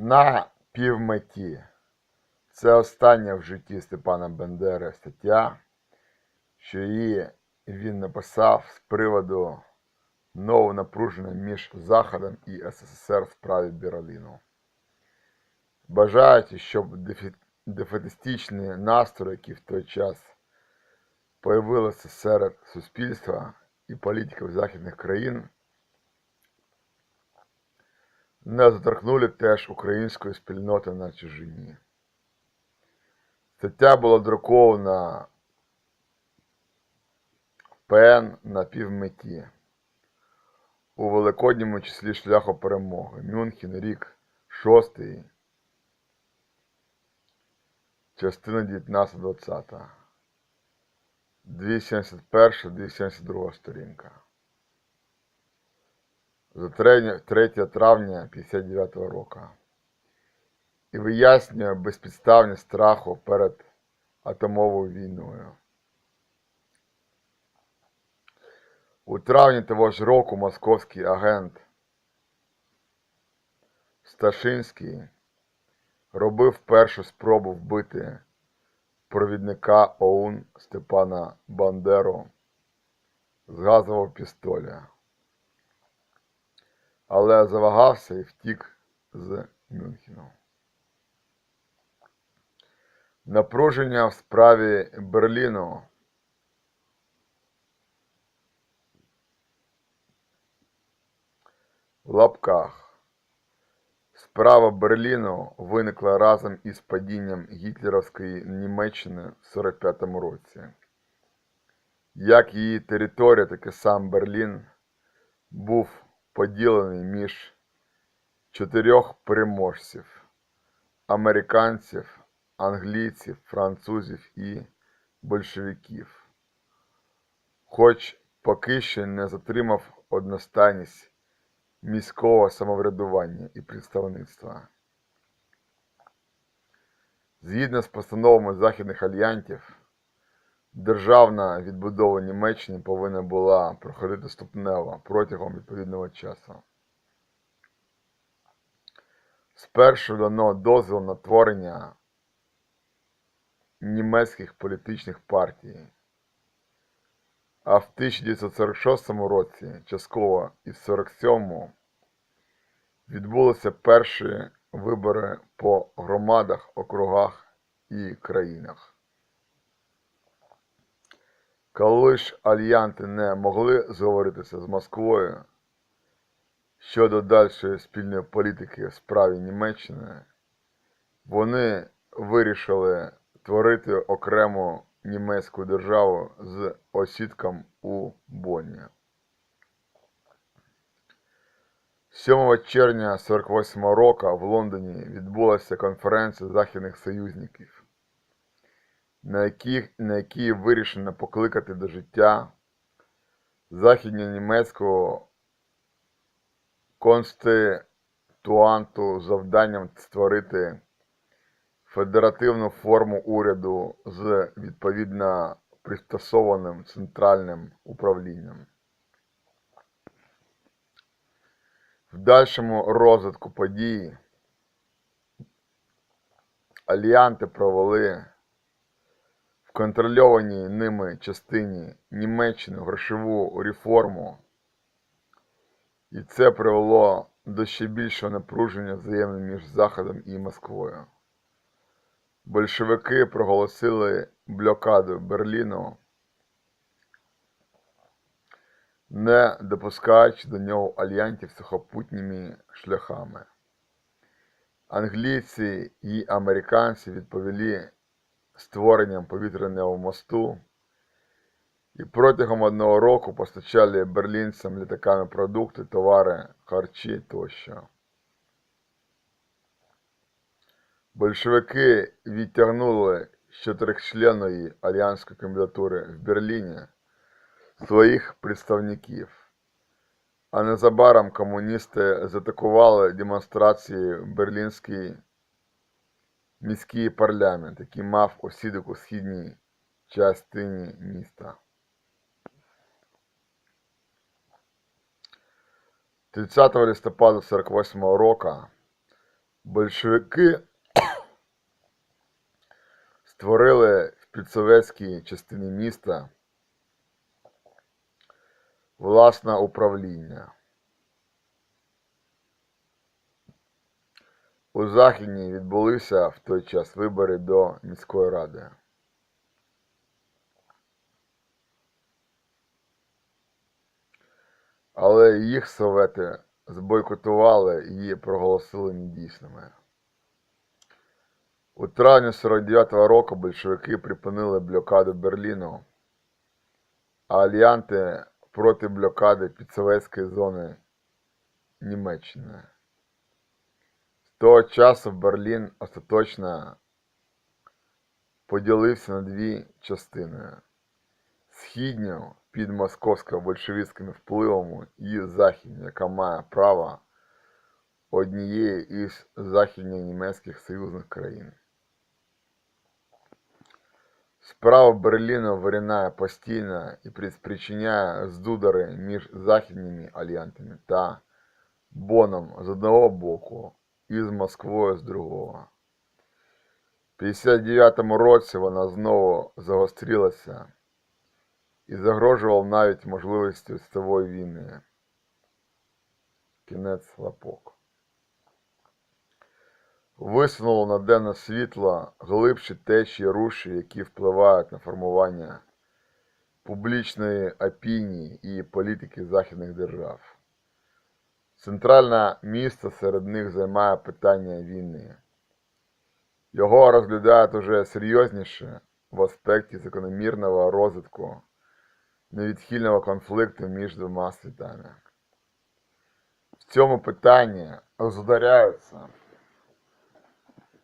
На півметі. Це остання в житті Степана Бендери стаття, що її він написав з приводу нового напруження між Заходом і СССР в справі Берліну. Бажаючи, щоб дефетистичні настрої, які в той час появилися серед суспільства і політиків західних країн, не заторкнули теж української спільноти на чужині. Стаття була друкована ПН на півметі у великодньому числі шляху перемоги. Мюнхен, рік 6, частина 19-20. 271-272 сторінка. За 3 3 травня 59 року. І вияснює безпідставність страху перед атомовою війною. У травні того ж року московський агент Сташинський робив першу спробу вбити провідника ОУН Степана Бандеру з газового пістоля, але завагався і втік з Мюнхену. Напруження в справі Берліну в лапках. Справа Берліну виникла разом із падінням гітлерівської Німеччини в 45-му році. Як її територія, так і сам Берлін був поділений між чотирьох переможців американців, англійців, французів і большевиків. Хоч поки що не затримав одностайність міського самоврядування і представництва. Згідно з постановами західних альянтів, державна відбудова Німеччини повинна була проходити ступнево протягом відповідного часу. Спершу дано дозвіл на творення німецьких політичних партій, а в 1946 році, частково і в 1947 відбулися перші вибори по громадах, округах і країнах. Коли ж альянти не могли зговоритися з Москвою щодо дальшої спільної політики в справі Німеччини, вони вирішили творити окрему німецьку державу з осідком у Бонні. 7 червня 48 року в Лондоні відбулася конференція західних союзників, на якій, на якій вирішено покликати до життя західньонімецького конституанту завданням створити федеративну форму уряду з відповідно пристосованим центральним управлінням. В дальшому розвитку подій альянти провели контрольованій ними частині Німеччини грошову реформу, і це привело до ще більшого напруження взаємин між Заходом і Москвою. Большевики проголосили блокаду Берліну, не допускаючи до нього альянтів сухопутніми шляхами. Англійці і американці відповіли створенням повітряного мосту і протягом одного року постачали берлінцям літаками продукти, товари, харчі тощо. Большевики відтягнули з чотирьохчленної альянської кандидатури в Берліні своїх представників, а незабаром комуністи заатакували демонстрації Берлінський міський парламент, який мав осідок у східній частині міста. 30 листопада 48 року Большевики створили в підсоветській частині міста власне управління. У Західній відбулися в той час вибори до міської ради. Але їх совети збойкотували і проголосили недійсними. У травні 49-го року большевики припинили блокаду Берліну, а альянти проти блокади підсоветської зони Німеччини. Того часу Берлін остаточно поділився на дві частини: східню під московсько-большевістським впливом і західню, яка має право однієї із західньонімецьких союзних країн. Справа Берліну виринає постійно і спричиняє здудари між західними альянтами та Боном з одного боку і з Москвою з другого. В 59-му році вона знову загострилася і загрожувала навіть можливістю світової війни. Кінець лапок. Висунуло на денне світло глибші течії руші, які впливають на формування публічної опінії і політики західних держав. Центральне місце серед них займає питання війни. Його розглядають уже серйозніше в аспекті закономірного розвитку невідхильного конфлікту між двома світами. В цьому питанні розударяються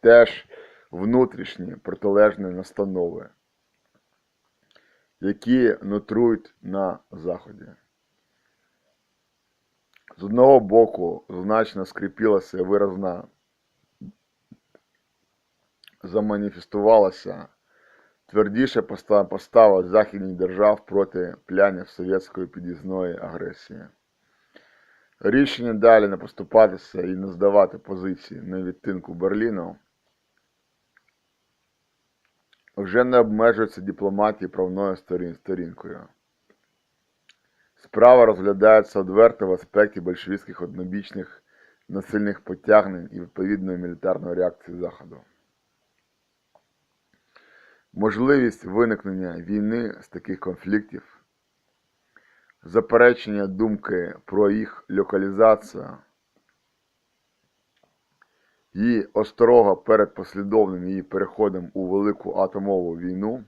теж внутрішні протилежні настанови, які нутрують на Заході. З одного боку, значно скріпілася і виразно заманіфестувалася твердіша постава західних держав проти плянів совєтської під'їзної агресії. Рішення далі не поступатися і не здавати позиції на відтинку Берліну вже не обмежується дипломатією правною сторін- сторінкою. Справа розглядається одверто в аспекті большевістських однобічних насильних потягнень і відповідної мілітарної реакції Заходу. Можливість виникнення війни з таких конфліктів, заперечення думки про їх локалізацію і осторога перед послідовним її переходом у велику атомову війну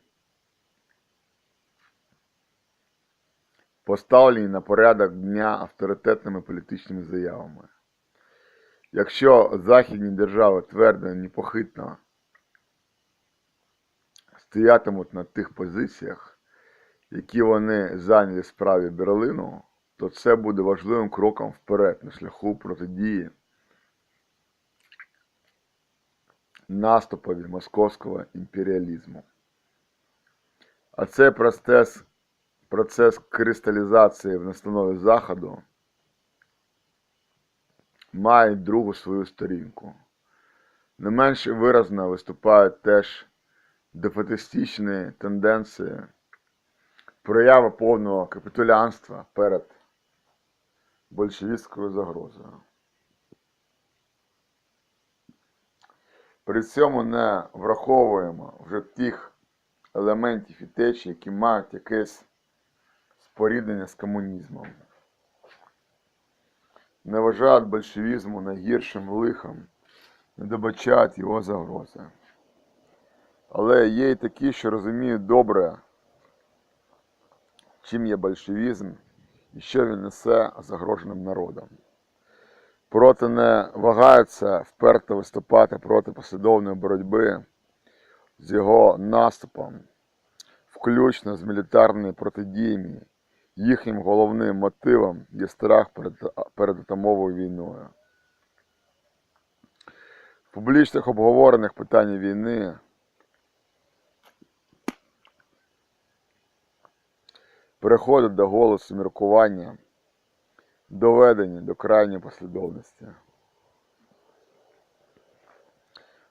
поставлені на порядок дня авторитетними політичними заявами. Якщо західні держави твердо і непохитно стоятимуть на тих позиціях, які вони зайняли справі Берлину, то це буде важливим кроком вперед на шляху протидії наступові московського імперіалізму. А цей процес, процес кристалізації в настанові Заходу має другу свою сторінку. Не менш виразно виступають теж дефетистичні тенденції, проява повного капітулянства перед большевістською загрозою. При цьому не враховуємо вже тих елементів і течій, які мають якесь споріднення з комунізмом. Не вважають большевізму найгіршим лихом, не добачають його загрози. Але є і такі, що розуміють добре, чим є большевізм і що він несе загроженим народом. Проти не вагаються вперто виступати проти послідовної боротьби з його наступом, включно з мілітарними протидіями. Їхнім головним мотивом є страх перед, перед атомовою війною. В публічних обговорених питань війни переходить до голосу міркування, доведені до крайньої послідовності.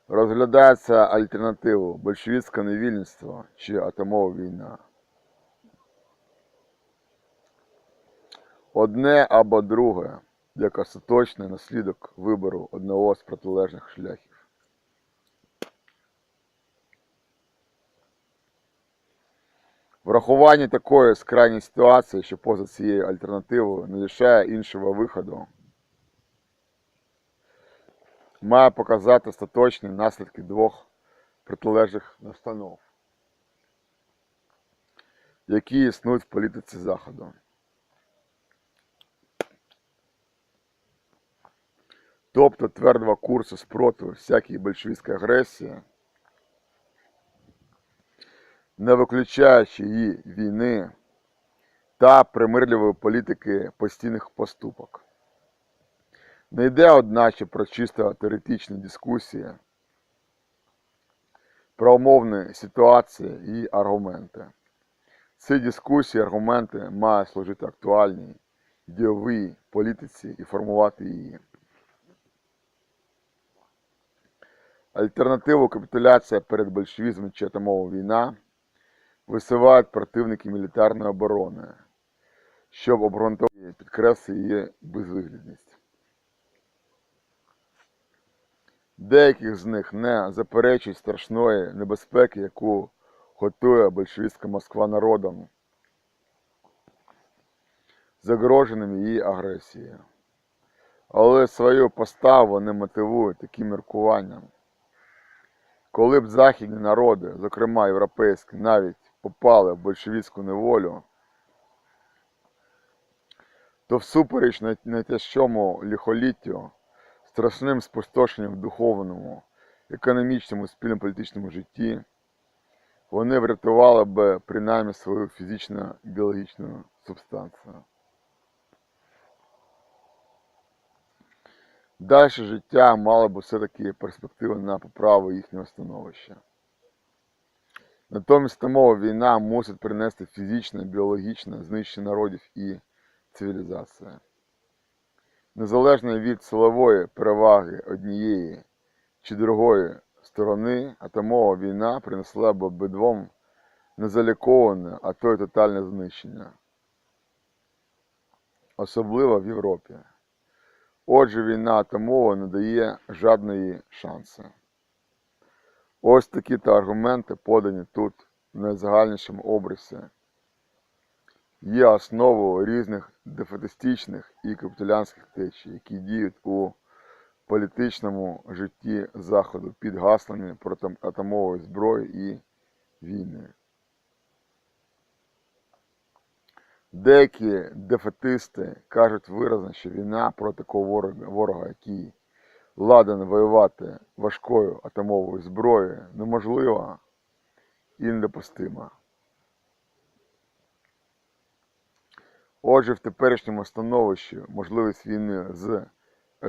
Розглядається альтернативу большевістське невільництво чи атомова війна. Одне або друге, як остаточний наслідок вибору одного з протилежних шляхів. Врахування такої скрайньої ситуації, що поза цією альтернативою не лишає іншого виходу, має показати остаточні наслідки двох протилежних настанов, які існують в політиці Заходу. Тобто твердого курсу спротиву всякій большевістській агресії, не виключаючи її війни та примирливої політики постійних поступок. Не йде, одначе, про чисто теоретичні дискусії, про умовні ситуації і аргументи. Ці дискусії аргументи мають служити актуальній дієвій політиці і формувати її. Альтернативу капітуляція перед большевізмом чи атомова війна висувають противники мілітарної оборони, щоб обґрунтувати підкреслити її безвиглядність. Деяких з них не заперечують страшної небезпеки, яку готує большевістська Москва народом, загроженим її агресією. Але свою поставу вони мотивують таким міркуванням. Коли б західні народи, зокрема європейські, навіть попали в большевістську неволю, то всупереч найтяжчому лихоліттю, страшним спустошенням в духовному, економічному, спільно-політичному житті, вони врятували б принаймні свою фізично-біологічну субстанцію. Дальше життя мало б все-таки перспективи на поправу їхнього становища. Натомість томова війна мусить принести фізичне, біологічне знищення народів і цивілізації. Незалежно від силової переваги однієї чи другої сторони, атомова війна принесла б обидвом незаліковане, а то й тотальне знищення. Особливо в Європі. Отже, війна атомова не дає жодної шанси. Ось такі то аргументи, подані тут в найзагальнішому образі, є основою різних дефетистичних і капітулянських течій, які діють у політичному житті Заходу під гаслами проти атомової зброї і війни. Деякі дефетисти кажуть виразно, що війна проти такого ворога, який ладен воювати важкою атомовою зброєю, неможлива і недопустима. Отже, в теперішньому становищі можливість війни з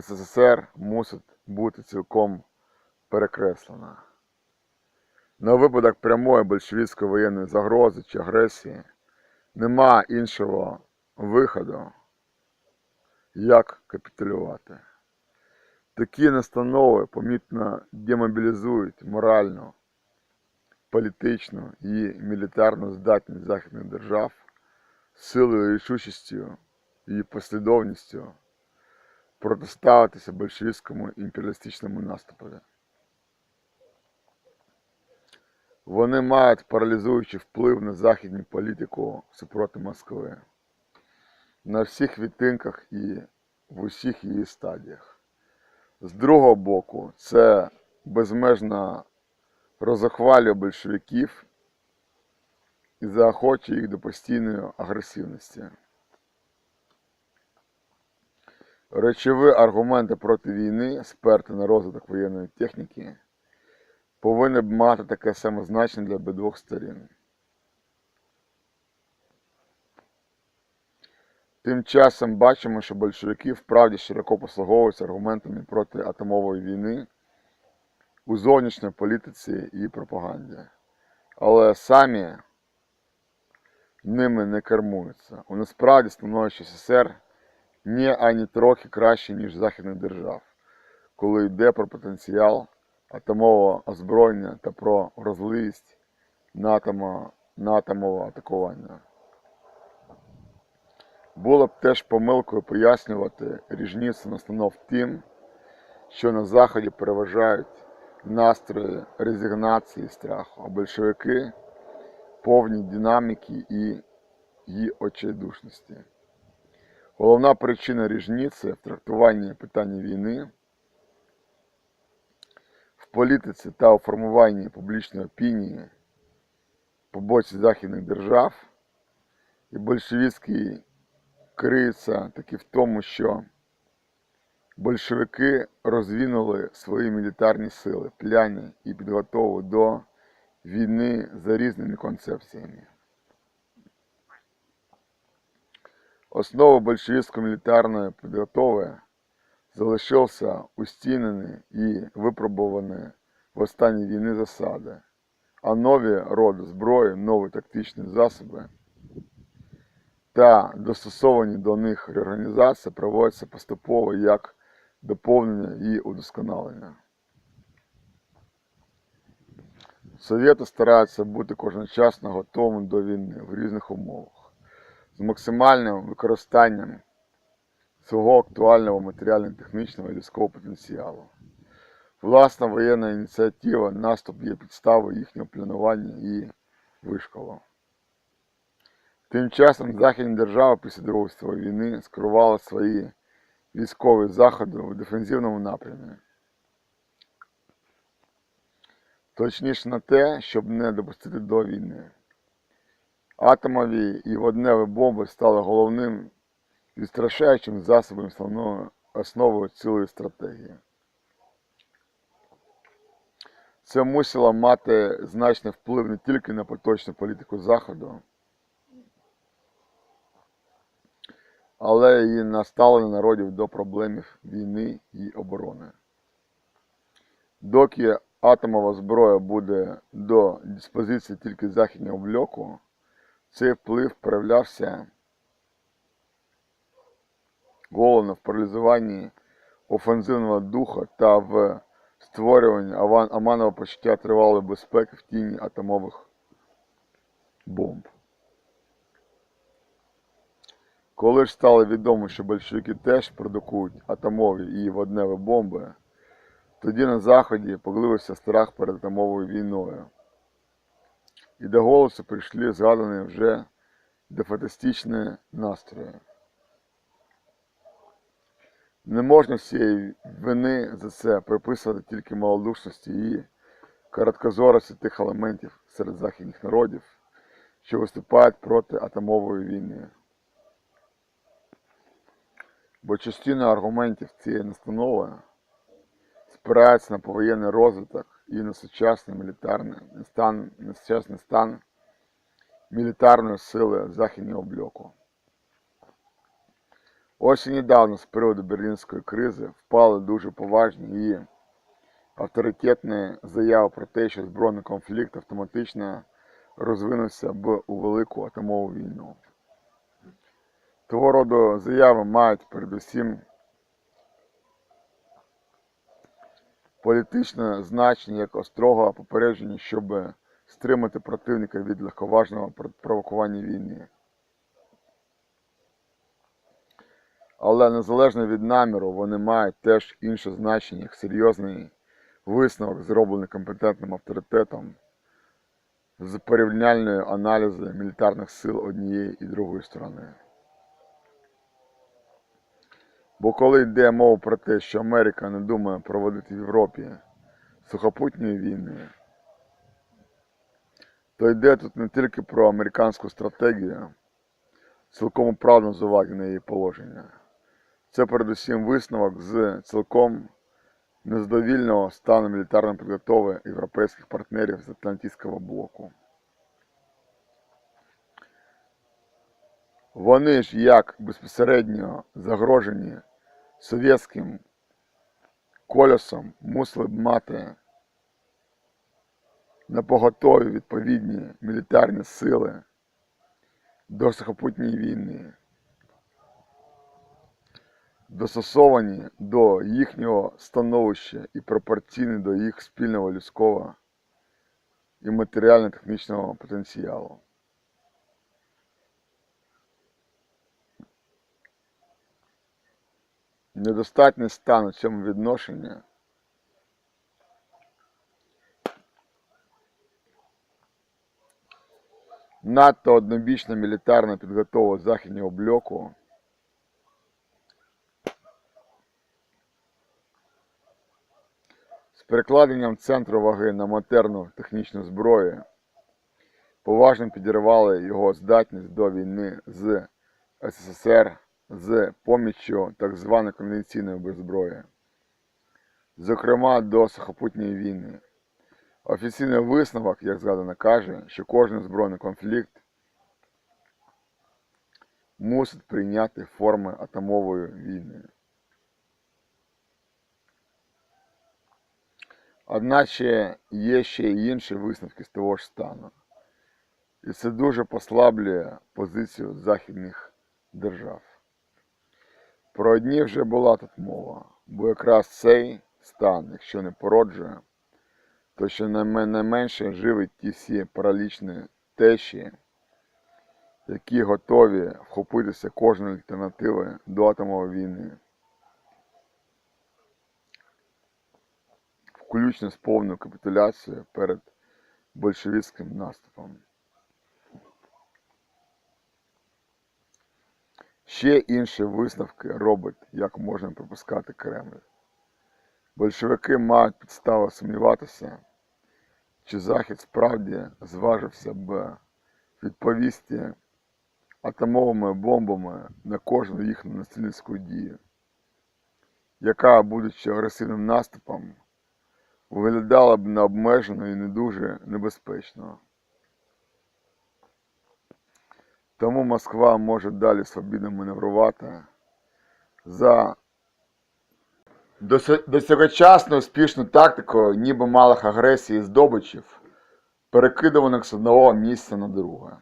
СССР мусить бути цілком перекреслена. На випадок прямої большевістської воєнної загрози чи агресії нема іншого виходу, як капітулювати. Такі настанови помітно демобілізують моральну, політичну і мілітарну здатність західних держав силою рішучістю і послідовністю протиставитися большевістському імперіалістичному наступові. Вони мають паралізуючий вплив на західну політику супроти Москви на всіх відтинках і в усіх її стадіях. З другого боку, це безмежно розохвалює большевиків і заохочує їх до постійної агресивності. Речові аргументи проти війни, сперти на розвиток воєнної техніки, повинні б мати таке саме значення для обидвох сторін. Тим часом бачимо, що большевики вправді широко послуговуються аргументами проти атомової війни у зовнішній політиці і пропаганді, але самі ними не кермуються. У насправді становище СССР не ані трохи краще, ніж західних держав, коли йде про потенціал атомового озброєння та про вразливість на, атомо, на атомове атакування. Було б теж помилкою пояснювати різницю настанов тим, що на Заході переважають настрої резигнації і страху, а большевики повні динаміки і її очайдушності. Головна причина різниці в трактуванні питання війни, в політиці та у формуванні публічної опінії по боці західних держав і большевістський криється таки в тому, що большевики розвинули свої мілітарні сили, пляні і підготову до війни за різними концепціями. Основа большевістської мілітарної підготови залишився устінені і випробувані в останні війни засади, а нові роди зброї, нові тактичні засоби та достосовані до них реорганізації проводяться поступово як доповнення і удосконалення. Совєти стараються бути кожночасно готовими до війни в різних умовах з максимальним використанням свого актуального матеріально-технічного і людського потенціалу. Власна воєнна ініціатива, наступ є підставою їхнього планування і вишколу. Тим часом західні держави після Другої світової війни скерували свої військові заходи в дефензивному напрямі. Точніше на те, щоб не допустити до війни. Атомові і водневі бомби стали головним відстрашаючим засобом основною основою цілої стратегії. Це мусило мати значний вплив не тільки на поточну політику Заходу, але і на ставлення народів до проблем війни і оборони. Доки атомова зброя буде до диспозиції тільки західного блоку, цей вплив проявлявся головно в паралізуванні офензивного духа та в створюванні оманного почуття тривалої безпеки в тіні атомових бомб. Коли ж стало відомо, що большевики теж продукують атомові і водневі бомби, тоді на Заході погливився страх перед атомовою війною. І до голосу прийшли згадані вже дефатистичні настрої. Не можна всієї вини за це приписувати тільки малодушності і короткозорості тих елементів серед західних народів, що виступають проти атомової війни. Бо частина аргументів цієї настанови спирається на повоєнний розвиток і на сучасний мілітарний стан, на сучасний стан мілітарної сили західного блоку. Ось і недавно з приводу берлінської кризи впали дуже поважні і авторитетні заяви про те, що збройний конфлікт автоматично розвинувся б у велику атомову війну. Того роду заяви мають передусім політичне значення як острого попередження, щоб стримати противника від легковажного провокування війни. Але незалежно від наміру, вони мають теж інше значення, як серйозний висновок, зроблений компетентним авторитетом з порівняльною аналізу мілітарних сил однієї і другої сторони. Бо коли йде мова про те, що Америка не думає проводити в Європі сухопутні війни, то йде тут не тільки про американську стратегію, цілком оправдано з уваги на її положення. Це передусім висновок з цілком незадовільного стану мілітарної підготови європейських партнерів з Атлантичського блоку. Вони ж як безпосередньо загрожені совєтським колесом мусили б мати на поготові відповідні мілітарні сили до сухопутньої війни. Достосовані до їхнього становища і пропорційні до їх спільного людського і матеріально-технічного потенціалу. Недостатній стан у цьому відношенні надто однобічна мілітарна підготова західнього блоку перекладенням центру ваги на моторну технічну зброю поважно підірвали його здатність до війни з СССР з поміччю так званої конвенційної беззброї, зокрема до сухопутньої війни. Офіційний висновок, як згадано, каже, що кожен збройний конфлікт мусить прийняти форми атомової війни. Одначе є ще й інші висновки з того ж стану. І це дуже послаблює позицію західних держав. Про одні вже була тут мова, бо якраз цей стан, якщо не породжує, то що найменше живить ті всі паралічні течії, які готові вхопитися кожної альтернативи до атомової війни, включно з повною капітуляцією перед большевицьким наступом. Ще інші висновки робить, як можна припускати Кремль. Большевики мають підстави сумніватися, чи Захід справді зважився б відповісти атомовими бомбами на кожну їхню насильницьку дію, яка, будучи агресивним наступом, виглядала б необмежено і не дуже небезпечно. Тому Москва може далі свобідно маневрувати за досягочасною успішною тактикою ніби малих агресій і здобичів, перекидуваних з одного місця на друге.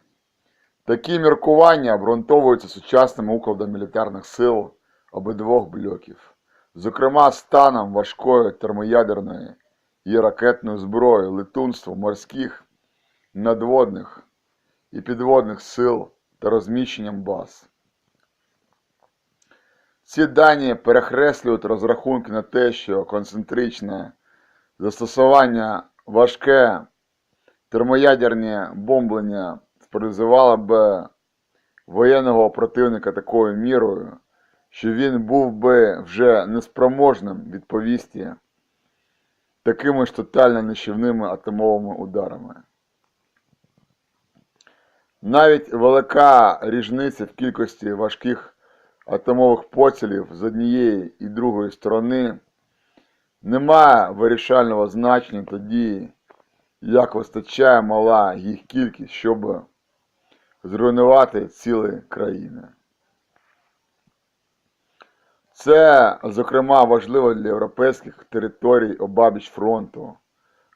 Такі міркування обґрунтовуються сучасним укладом мілітарних сил обидвох блоків, зокрема станом важкої термоядерної і ракетної зброї, летунством морських, надводних і підводних сил та розміщенням баз. Ці дані перехреслюють розрахунки на те, що концентричне застосування важке термоядерне бомблення спровізувало б воєнного противника такою мірою, що він був би вже неспроможним відповісти такими ж тотально нищівними атомовими ударами. Навіть велика різниця в кількості важких атомових поцілів з однієї і другої сторони не має вирішального значення тоді, як вистачає мала їх кількість, щоб зруйнувати цілі країни. Це, зокрема, важливо для європейських територій обабіч фронту,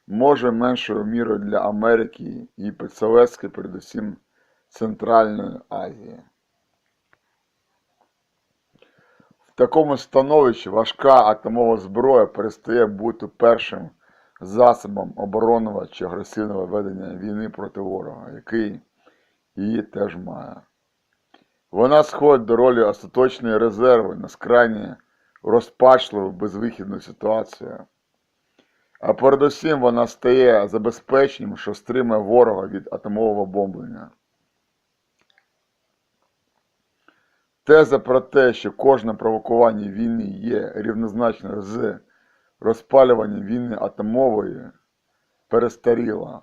може меншою мірою для Америки і підсоветської, передусім Центральної Азії. В такому становищі важка атомова зброя перестає бути першим засобом оборонного чи агресивного ведення війни проти ворога, який її теж має. Вона сходить до ролі остаточної резерви на скрайні розпачливу безвихідну ситуацію. А передусім вона стає забезпеченням, що стримує ворога від атомового бомблення. Теза про те, що кожне провокування війни є рівнозначною з розпалюванням війни атомової, перестаріла.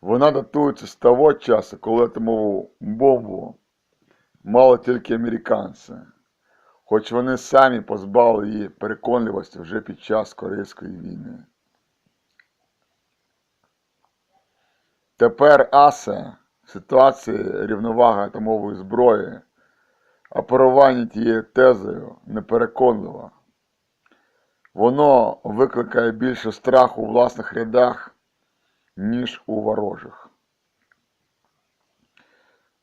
Вона датується з того часу, коли атомову бомбу мали тільки американці, хоч вони самі позбавили її переконливості вже під час Корейської війни. Тепер АСЕ в ситуації рівноваги атомової зброї оперування тією тезою непереконливо. Воно викликає більше страху у власних рядах, ніж у ворожих.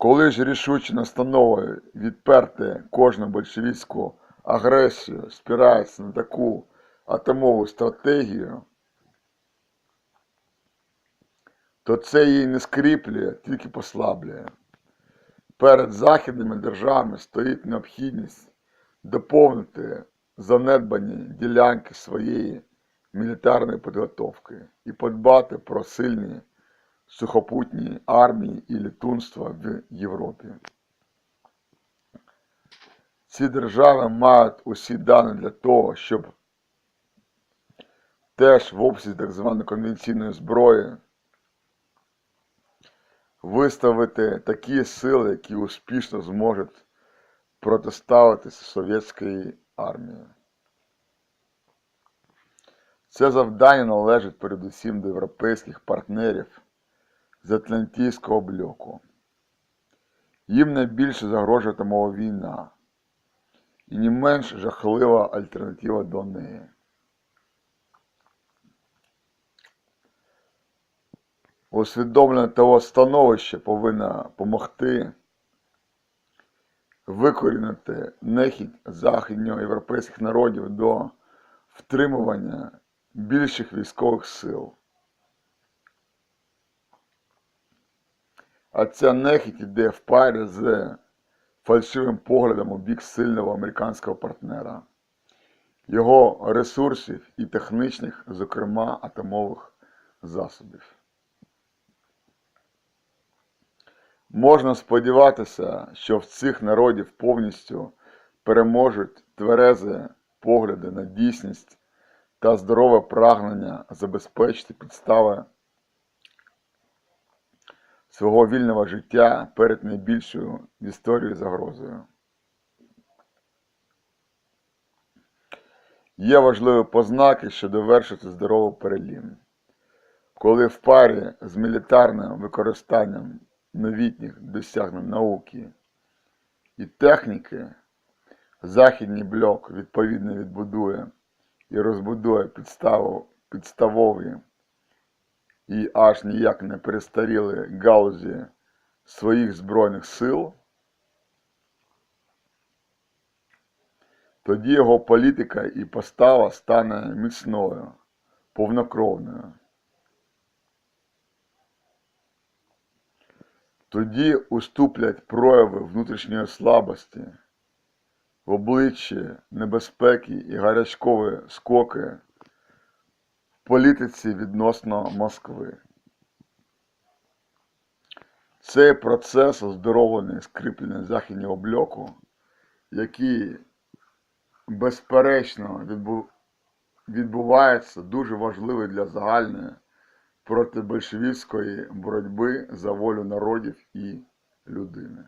Коли ж рішуче настановою відперти кожну большевістську агресію спирається на таку атомову стратегію, то це її не скріплює, тільки послаблює. Перед західними державами стоїть необхідність доповнити занедбані ділянки своєї мілітарної підготовки і подбати про сильні сухопутні армії і літунства в Європі. Ці держави мають усі дані для того, щоб теж в обсязі так званої конвенційної зброї виставити такі сили, які успішно зможуть протиставитися совєтської армії. Це завдання належить передусім до європейських партнерів з Атлантійського блоку. Їм найбільше загрожує атомова війна і не менш жахлива альтернатива до неї. Усвідомлення того становища повинна допомогти викорінити нехідь західноєвропейських народів до втримування більших військових сил. А ця нехідь іде в парі з фальшивим поглядом у бік сильного американського партнера, його ресурсів і технічних, зокрема атомових засобів. Можна сподіватися, що в цих народів повністю переможуть тверези погляди на дійсність та здорове прагнення забезпечити підстави свого вільного життя перед найбільшою в історії загрозою. Є важливі познаки, що довершується здоровий перелім, коли в парі з мілітарним використанням новітніх досягнень науки і техніки Західній блок відповідно відбудує і розбудує підставу, підставові і аж ніяк не перестаріли галузі своїх Збройних сил, тоді його політика і постава стане міцною, повнокровною. Тоді уступлять прояви внутрішньої слабості в обличчі небезпеки і гарячкові скоки політиці відносно Москви. Цей процес оздоровлений скріплений західнього блоку, який безперечно відбувається дуже важливий для загальної протибольшевістської боротьби за волю народів і людини.